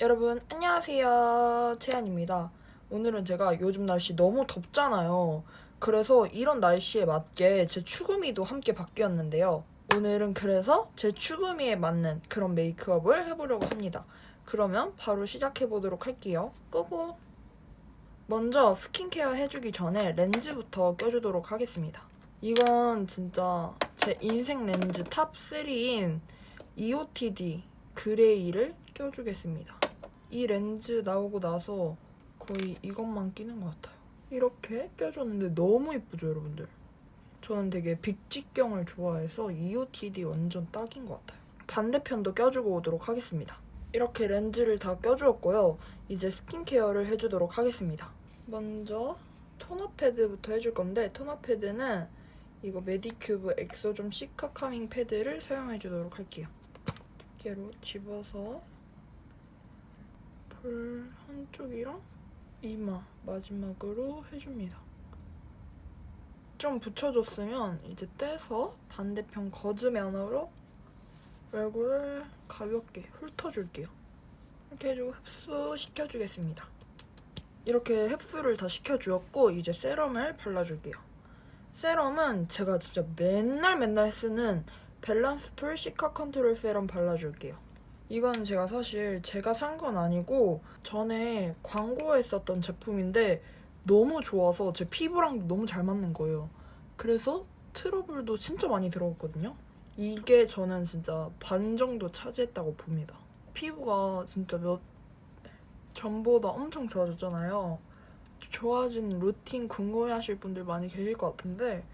여러분 안녕하세요. 채연입니다. 오늘은 제가 요즘 날씨 너무 덥잖아요. 그래서 이런 날씨에 맞게 제 추구미도 함께 바뀌었는데요. 오늘은 그래서 제 추구미에 맞는 그런 메이크업을 해보려고 합니다. 그러면 바로 시작해 보도록 할게요. 끄고 먼저 스킨케어 해주기 전에 렌즈부터 껴주도록 하겠습니다 이건 진짜 제 인생 렌즈 탑 3인 EOTD 그레이를 껴주겠습니다 이 렌즈 나오고 나서 거의 이것만 끼는 것 같아요. 이렇게 껴줬는데 너무 예쁘죠, 여러분들? 저는 되게 빅지경을 좋아해서 EOTD 완전 딱인 것 같아요. 반대편도 껴주고 오도록 하겠습니다. 이렇게 렌즈를 다 껴주었고요. 이제 스킨케어를 해주도록 하겠습니다. 먼저 토너 패드부터 해줄 건데 토너 패드는 이거 메디큐브 엑소 좀 시카 카밍 패드를 사용해 주도록 할게요. 두께로 집어서 볼 한쪽이랑 이마 마지막으로 해줍니다. 좀 붙여줬으면 이제 떼서 반대편 거즈면으로 얼굴을 가볍게 훑어줄게요. 이렇게 해주고 흡수시켜주겠습니다. 이렇게 흡수를 다 시켜주었고 이제 세럼을 발라줄게요. 세럼은 제가 진짜 맨날 맨날 쓰는 밸런스 풀 시카 컨트롤 세럼 발라줄게요. 이건 제가 사실 제가 산 건 아니고 전에 광고했었던 제품인데 너무 좋아서 제 피부랑 너무 잘 맞는 거예요. 그래서 트러블도 진짜 많이 들어갔거든요. 이게 저는 진짜 반 정도 차지했다고 봅니다. 피부가 진짜 몇 전보다 엄청 좋아졌잖아요. 좋아진 루틴 궁금해하실 분들 많이 계실 것 같은데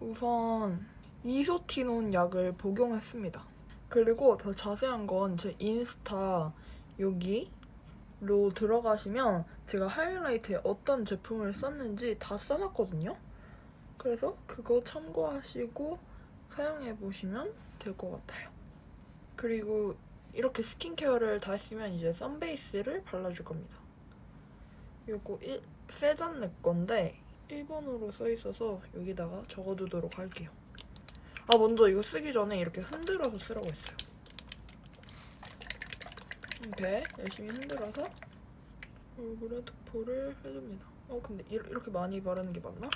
우선 이소티논 약을 복용했습니다. 그리고 더 자세한 건 제 인스타 여기로 들어가시면 제가 하이라이트에 어떤 제품을 썼는지 다 써놨거든요. 그래서 그거 참고하시고 사용해 보시면 될 것 같아요. 그리고 이렇게 스킨케어를 다 했으면 이제 선베이스를 발라줄 겁니다. 요거 일, 세잔느 건데 1번으로 써 있어서 여기다가 적어두도록 할게요. 아 먼저 이거 쓰기 전에 이렇게 흔들어서 쓰라고 했어요. 이렇게 열심히 흔들어서 얼굴에 도포를 해줍니다. 어 근데 이- 이렇게 많이 바르는 게 맞나?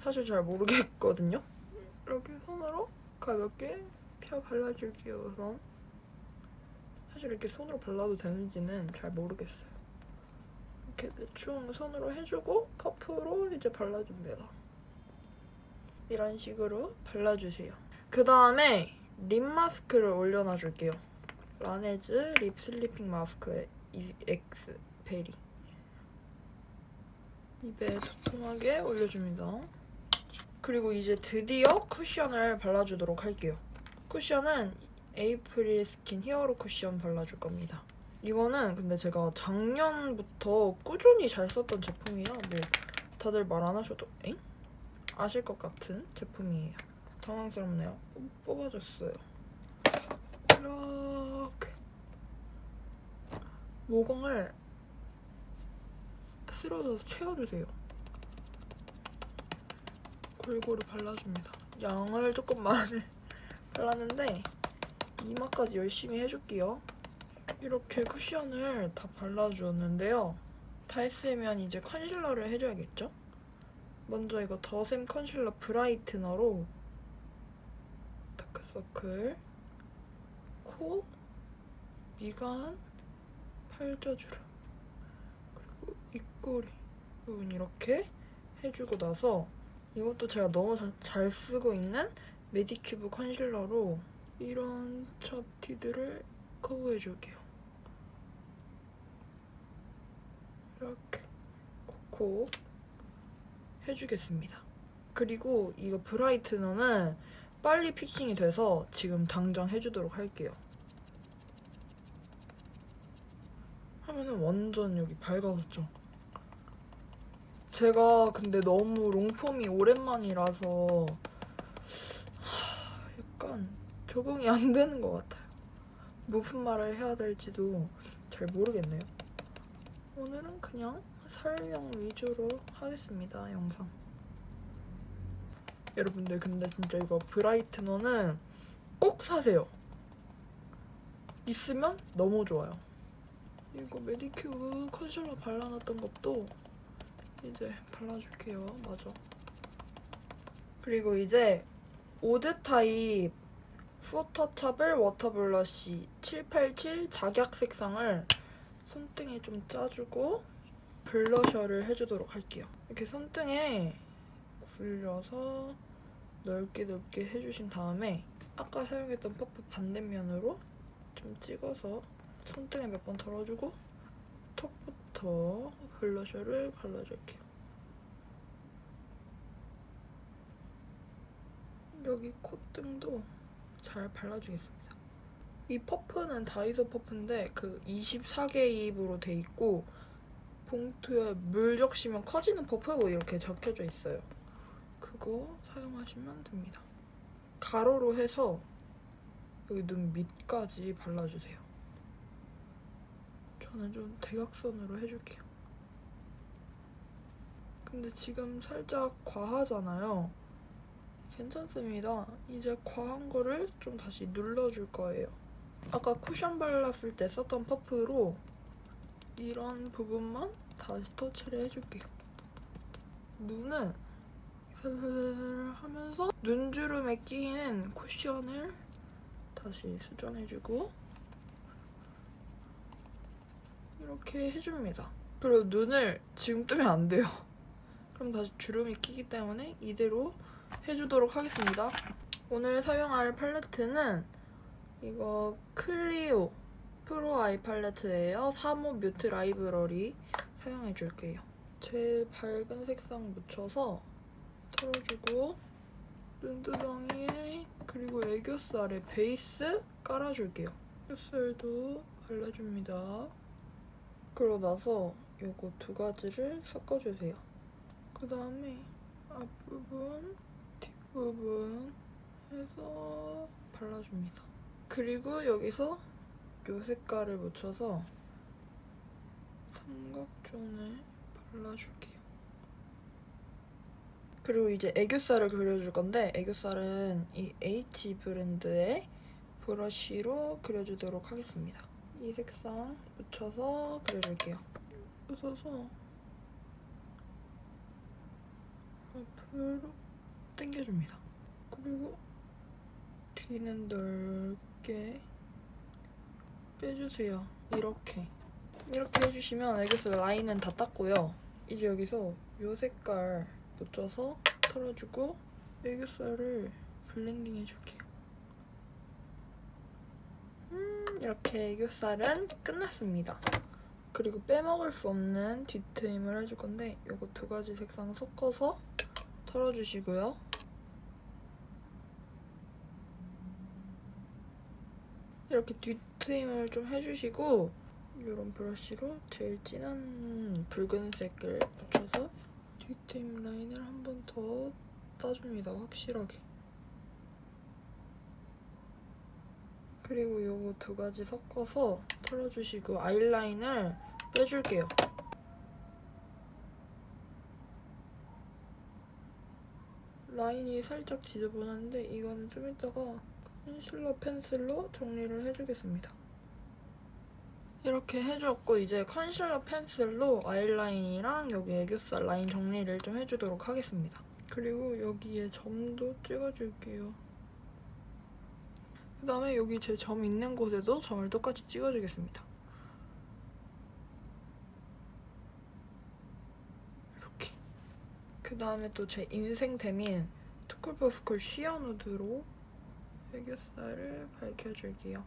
사실 잘 모르겠거든요. 이렇게 손으로 가볍게 펴 발라줄게요 우선. 사실 이렇게 손으로 발라도 되는지는 잘 모르겠어요. 이렇게 대충 손으로 해주고 퍼프로 이제 발라줍니다. 이런 식으로 발라주세요. 그 다음에 립 마스크를 올려놔 줄게요. 라네즈 립 슬리핑 마스크 EX 베리. 입에 도톰하게 올려줍니다. 그리고 이제 드디어 쿠션을 발라주도록 할게요. 쿠션은 에이프릴 스킨 히어로 쿠션 발라줄 겁니다. 이거는 근데 제가 작년부터 꾸준히 잘 썼던 제품이라 뭐 다들 말 안 하셔도 엥? 아실 것 같은 제품이에요. 당황스럽네요. 뽑아줬어요. 이렇게 모공을 쓸어서 채워주세요. 골고루 발라줍니다. 양을 조금 많이 발랐는데 이마까지 열심히 해줄게요. 이렇게 쿠션을 다 발라주었는데요. 다 했으면 이제 컨실러를 해줘야겠죠? 먼저 이거 더샘 컨실러 브라이트너로 다크서클, 코, 미간, 팔자주름 그리고 입꼬리 부분 이렇게 해주고 나서 이것도 제가 너무 자- 잘 쓰고 있는 메디큐브 컨실러로 이런 잡티들을 커버해줄게요. 이렇게 콕콕 해주겠습니다. 그리고 이거 브라이트너는 빨리 픽싱이 돼서 지금 당장 해주도록 할게요. 하면은 완전 여기 밝아졌죠. 제가 근데 너무 롱폼이 오랜만이라서 하, 약간 적응이 안 되는 것 같아요. 무슨 말을 해야 될지도 잘 모르겠네요. 오늘은 그냥 설명 위주로 하겠습니다, 영상. 여러분들 근데 진짜 이거 브라이트너는 꼭 사세요. 있으면 너무 좋아요. 이거 메디큐브 컨실러 발라놨던 것도 이제 발라줄게요. 맞아. 그리고 이제 오드 타입 푸터차블 워터 블러쉬 787 작약 색상을 손등에 좀 짜주고 블러셔를 해주도록 할게요. 이렇게 손등에 굴려서 넓게 넓게 해주신 다음에 아까 사용했던 퍼프 반대면으로 좀 찍어서 손등에 몇 번 덜어주고 턱부터 블러셔를 발라줄게요. 여기 콧등도 잘 발라주겠습니다. 이 퍼프는 다이소 퍼프인데 그 24개 입으로 돼 있고 봉투에 물 적시면 커지는 퍼프 뭐 이렇게 적혀져 있어요. 그거 사용하시면 됩니다. 가로로 해서 여기 눈 밑까지 발라주세요. 저는 좀 대각선으로 해줄게요. 근데 지금 살짝 과하잖아요. 괜찮습니다. 이제 과한 거를 좀 다시 눌러줄 거예요. 아까 쿠션 발랐을 때 썼던 퍼프로 이런 부분만 다시 터치를 해줄게요. 눈은 슬슬 하면서 눈주름에 끼이는 쿠션을 다시 수정해주고 이렇게 해줍니다. 그리고 눈을 지금 뜨면 안 돼요. 그럼 다시 주름이 끼기 때문에 이대로 해주도록 하겠습니다. 오늘 사용할 팔레트는 이거 클리오 프로 아이 팔레트예요. 3호 뮤트 라이브러리 사용해줄게요. 제일 밝은 색상 묻혀서 털어주고 눈두덩이에 그리고 애교살에 베이스 깔아줄게요. 애교살도 발라줍니다. 그러고 나서 요거 두 가지를 섞어주세요. 그 다음에 앞부분, 뒷부분 해서 발라줍니다. 그리고 여기서 요 색깔을 묻혀서 삼각존에 발라줄게요. 그리고 이제 애교살을 그려줄 건데 애교살은 이 H 브랜드의 브러쉬로 그려주도록 하겠습니다. 이 색상 묻혀서 그려줄게요. 묻어서 앞으로 당겨줍니다. 그리고 뒤는 넓게 빼주세요. 이렇게. 이렇게 해주시면 애교살 라인은 다 땄고요. 이제 여기서 이 색깔 묻혀서 털어주고 애교살을 블렌딩 해줄게요. 음, 이렇게 애교살은 끝났습니다. 그리고 빼먹을 수 없는 뒤트임을 해줄 건데 이거 두 가지 색상 섞어서 털어주시고요. 이렇게 뒤트임을 좀 해주시고 이런 브러쉬로 제일 진한 붉은색을 묻혀서 뒤트임 라인을 한 번 더 따줍니다. 확실하게. 그리고 요거 두 가지 섞어서 털어주시고 아이라인을 빼줄게요. 라인이 살짝 지저분한데 이거는 좀 이따가 컨실러 펜슬로 정리를 해주겠습니다. 이렇게 해주었고 이제 컨실러 펜슬로 아이라인이랑 여기 애교살 라인 정리를 좀 해주도록 하겠습니다. 그리고 여기에 점도 찍어줄게요. 그 다음에 여기 제 점 있는 곳에도 점을 똑같이 찍어주겠습니다. 이렇게. 그 다음에 또 제 인생템인 투쿨퍼프쿨 시어누드로 애교살을 밝혀줄게요.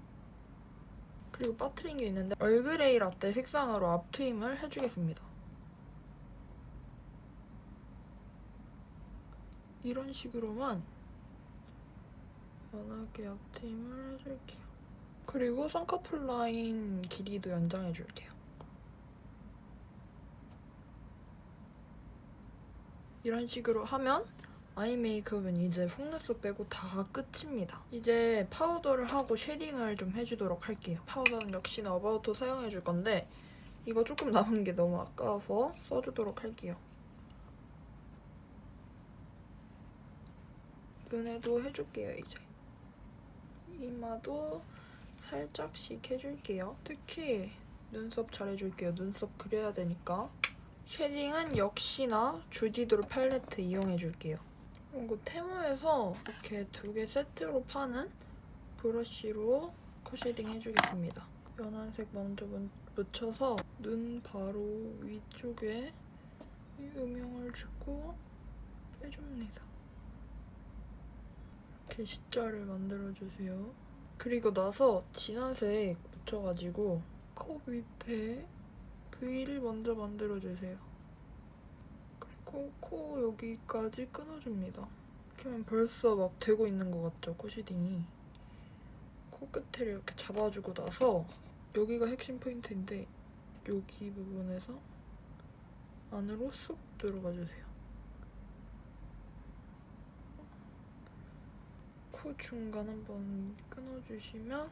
그리고 빠트린 게 있는데 얼그레이 라떼 색상으로 앞트임을 해주겠습니다. 이런 식으로만 연하게 앞트임을 해줄게요. 그리고 쌍꺼풀 라인 길이도 연장해줄게요. 이런 식으로 하면 아이 메이크업은 이제 속눈썹 빼고 다 끝입니다. 이제 파우더를 하고 쉐딩을 좀 해주도록 할게요. 파우더는 역시나 어바웃도 사용해줄 건데 이거 조금 남은 게 너무 아까워서 써주도록 할게요. 눈에도 해줄게요, 이제. 이마도 살짝씩 해줄게요. 특히 눈썹 잘 해줄게요. 눈썹 그려야 되니까. 쉐딩은 역시나 주디도르 팔레트 이용해줄게요. 이거 테무에서 이렇게 두 개 세트로 파는 브러쉬로 코 쉐딩 해주겠습니다. 연한 색 먼저 문- 묻혀서 눈 바로 위쪽에 이 음영을 주고 빼줍니다. 이렇게 C자를 만들어주세요. 그리고 나서 진한색 묻혀가지고 코 밑에 V를 먼저 만들어주세요. 그리고 코 여기까지 끊어줍니다. 이렇게 하면 벌써 막 되고 있는 것 같죠, 코 쉐딩이. 코끝을 이렇게 잡아주고 나서 여기가 핵심 포인트인데 여기 부분에서 안으로 쏙 들어가 주세요. 코 중간 한번 끊어주시면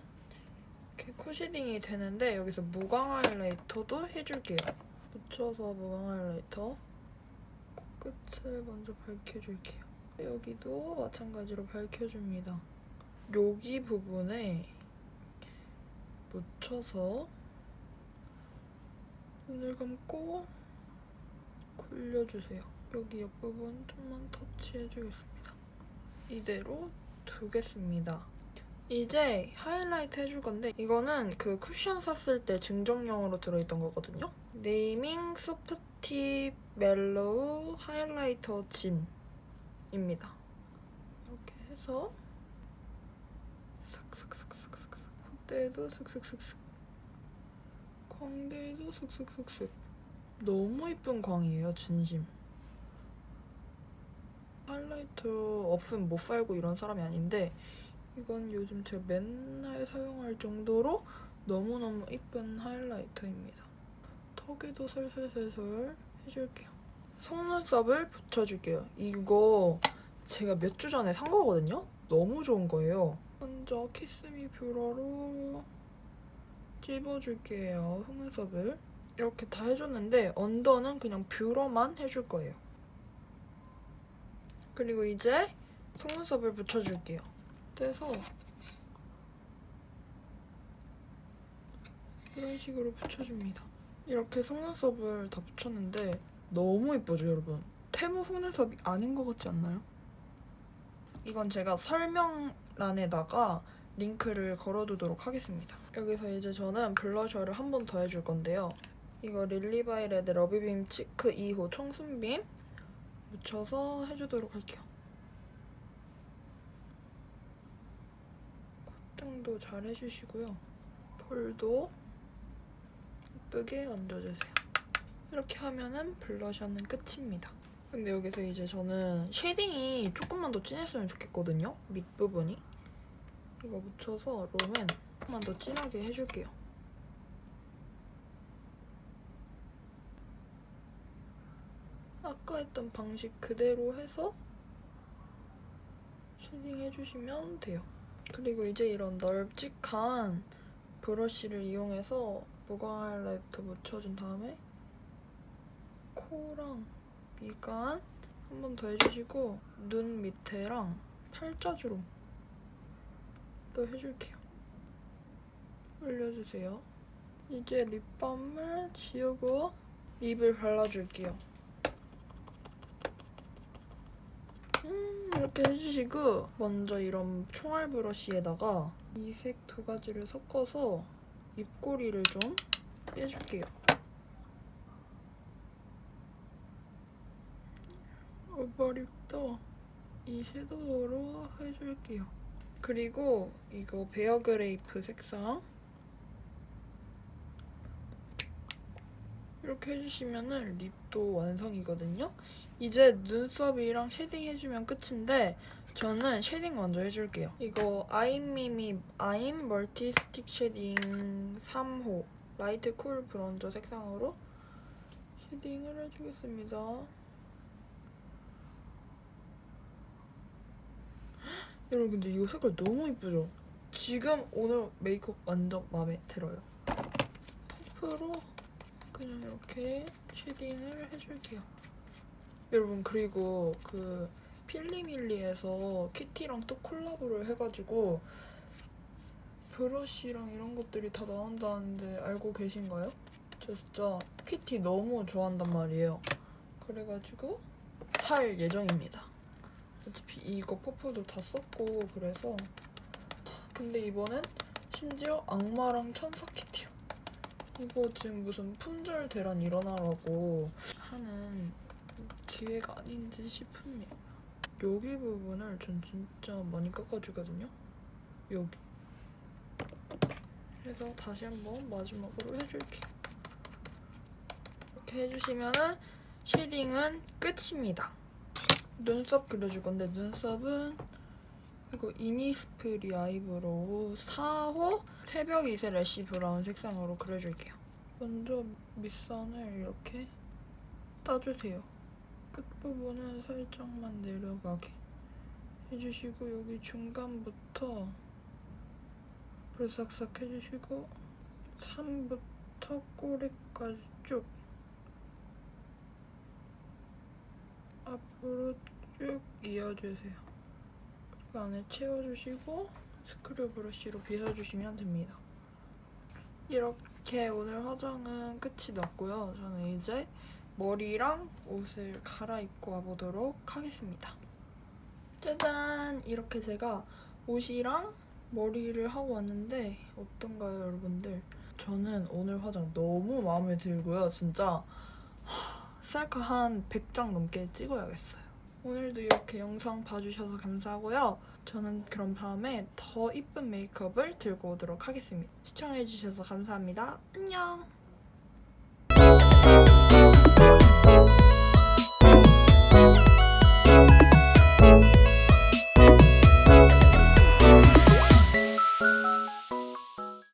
이렇게 코 쉐딩이 되는데 여기서 무광 하이라이터도 해줄게요. 묻혀서 무광 하이라이터 코끝을 먼저 밝혀줄게요. 여기도 마찬가지로 밝혀줍니다. 여기 부분에 묻혀서 눈을 감고 굴려주세요. 여기 옆부분 좀만 터치해주겠습니다. 이대로 두겠습니다. 이제 하이라이트 해줄 건데 이거는 그 쿠션 샀을 때 증정용으로 들어있던 거거든요. 네이밍 소프티 멜로우 하이라이터 진입니다. 이렇게 해서 슥슥슥슥슥슥 콧대도 슥슥슥슥 광대도 슥슥슥슥 너무 이쁜 광이에요 진심 하이라이터 없으면 못 살고 이런 사람이 아닌데 이건 요즘 제가 맨날 사용할 정도로 너무너무 이쁜 하이라이터입니다. 턱에도 설설설설 해줄게요. 속눈썹을 붙여줄게요. 이거 제가 몇 주 전에 산 거거든요? 너무 좋은 거예요. 먼저 키스미 뷰러로 찝어줄게요 속눈썹을. 이렇게 다 해줬는데 언더는 그냥 뷰러만 해줄 거예요 그리고 이제 속눈썹을 붙여줄게요 떼서 이런 식으로 붙여줍니다 이렇게 속눈썹을 다 붙였는데 너무 예쁘죠 여러분 테무 속눈썹이 아닌 것 같지 않나요? 이건 제가 설명란에다가 링크를 걸어두도록 하겠습니다. 여기서 이제 저는 블러셔를 한 번 더 해줄 건데요. 이거 릴리바이 레드 러비빔 치크 2호 청순빔 묻혀서 해주도록 할게요. 콧등도 잘 해주시고요. 볼도 예쁘게 얹어주세요. 이렇게 하면은 블러셔는 끝입니다. 근데 여기서 이제 저는 쉐딩이 조금만 더 진했으면 좋겠거든요. 밑부분이. 이거 묻혀서 롬엔 조금만 더 진하게 해줄게요. 아까 했던 방식 그대로 해서 쉐딩 해주시면 돼요. 그리고 이제 이런 널찍한 브러쉬를 이용해서 무광 하이라이터 묻혀준 다음에 코랑 미간 한 번 더 해주시고 눈 밑에랑 팔자주름 또 해줄게요. 올려주세요. 이제 립밤을 지우고 립을 발라줄게요. 음, 이렇게 해주시고 먼저 이런 총알 브러쉬에다가 이색 두 가지를 섞어서 입꼬리를 좀 빼줄게요. 오버립도 이 섀도우로 해줄게요. 그리고 이거 베어그레이프 색상 이렇게 해주시면은 립도 완성이거든요. 이제 눈썹이랑 쉐딩 해주면 끝인데 저는 쉐딩 먼저 해줄게요. 이거 아임미미 아임 멀티 스틱 쉐딩 3호 라이트 쿨 브론저 색상으로 쉐딩을 해주겠습니다. 여러분 근데 이거 색깔 너무 이쁘죠? 지금 오늘 메이크업 완전 마음에 들어요. 퍼프로 그냥 이렇게 쉐딩을 해줄게요. 여러분 그리고 그 필리밀리에서 키티랑 또 콜라보를 해가지고 브러쉬랑 이런 것들이 다 나온다는데 알고 계신가요? 저 진짜 키티 너무 좋아한단 말이에요. 그래가지고 살 예정입니다. 어차피 이거 퍼플도 다 썼고 그래서 근데 이번엔 심지어 악마랑 천사 키티요. 이거 지금 무슨 품절 대란 일어나라고 하는 기회가 아닌지 싶습니다. 여기 부분을 전 진짜 많이 깎아주거든요. 여기. 그래서 다시 한번 마지막으로 해줄게요. 이렇게 해주시면은 쉐딩은 끝입니다. 눈썹 그려줄 건데 눈썹은 이거 이니스프리 아이브로우 4호 새벽 이슬 애쉬 브라운 색상으로 그려줄게요. 먼저 밑선을 이렇게 따주세요. 끝부분은 살짝만 내려가게 해주시고 여기 중간부터 앞으로 싹싹 해주시고 3부터 꼬리까지 쭉 앞으로 쭉 이어주세요. 그리고 안에 채워주시고 스크류 브러쉬로 빗어주시면 됩니다. 이렇게 오늘 화장은 끝이 났고요. 저는 이제 머리랑 옷을 갈아입고 와보도록 하겠습니다. 짜잔! 이렇게 제가 옷이랑 머리를 하고 왔는데 어떤가요, 여러분들? 저는 오늘 화장 너무 마음에 들고요. 진짜 하, 셀카 한 100장 넘게 찍어야겠어요. 오늘도 이렇게 영상 봐주셔서 감사하고요. 저는 그럼 다음에 더 이쁜 메이크업을 들고 오도록 하겠습니다. 시청해주셔서 감사합니다. 안녕!